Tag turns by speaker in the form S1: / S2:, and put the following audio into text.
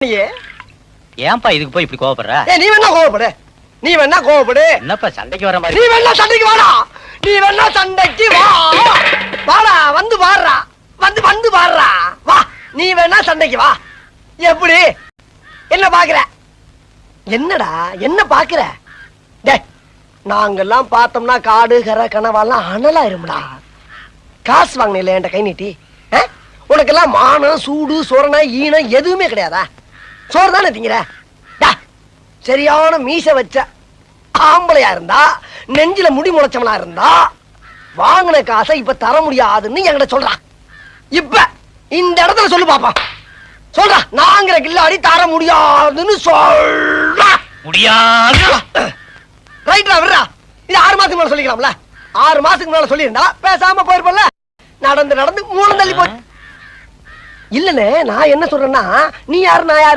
S1: நீ
S2: ஏன்பா இதுக்கு போய் இப்படி கோவப்படுற?
S1: நீ வேணா கோவப்படு. நீ வேணா கோவப்படு.
S2: என்னப்பா சண்டைக்கு வர
S1: நீ
S2: மாதிரி
S1: வேணா சண்டைக்கு வாடா. நீ வேணா சண்டைக்கு வா. வாடா வந்து பாடுறா வந்து வந்து பாடுறா வா நீ வேணா சண்டைக்கு வா. எப்படி? என்ன பாக்குற? என்னடா என்ன பாக்குற? டேய் நாங்கெல்லாம் பார்த்தோம்னா காடு கரை கனவாலாம் அனலாயிரும்டா காசு வாங்கினில என்கிட்ட கை நீட்டி? உனக்கெல்லாம் மானம் சூடு சொரணை ஈனம் எதுவுமே கிடையாதா? சோறு தானே திங்கிற சரியான மீச வச்ச ஆம்பளையா இருந்தா நெஞ்சில முடி முளைச்சவனா இருந்தா வாங்கின காசை இப்ப தர முடியாதுன்னு என்கிட்ட சொல்றான் இப்ப இந்த இடத்துல சொல்லு பாப்பா. சொல்றா நாங்கிற கில்லாடி தர முடியாதுன்னு சொல்றா.
S2: முடியாது.
S1: ரைட்ரா விடுறா. இது ஆறு மாசத்துக்கு மேல சொல்லிக்கலாம்ல. ஆறு மாசத்துக்கு மேல சொல்லியிருந்தா பேசாம போயிருப்பல நடந்து நடந்து மூணு தள்ளி போச்சு. இல்லனே நான் என்ன சொல்றேன்னா நீ யாரு நான் யாரு?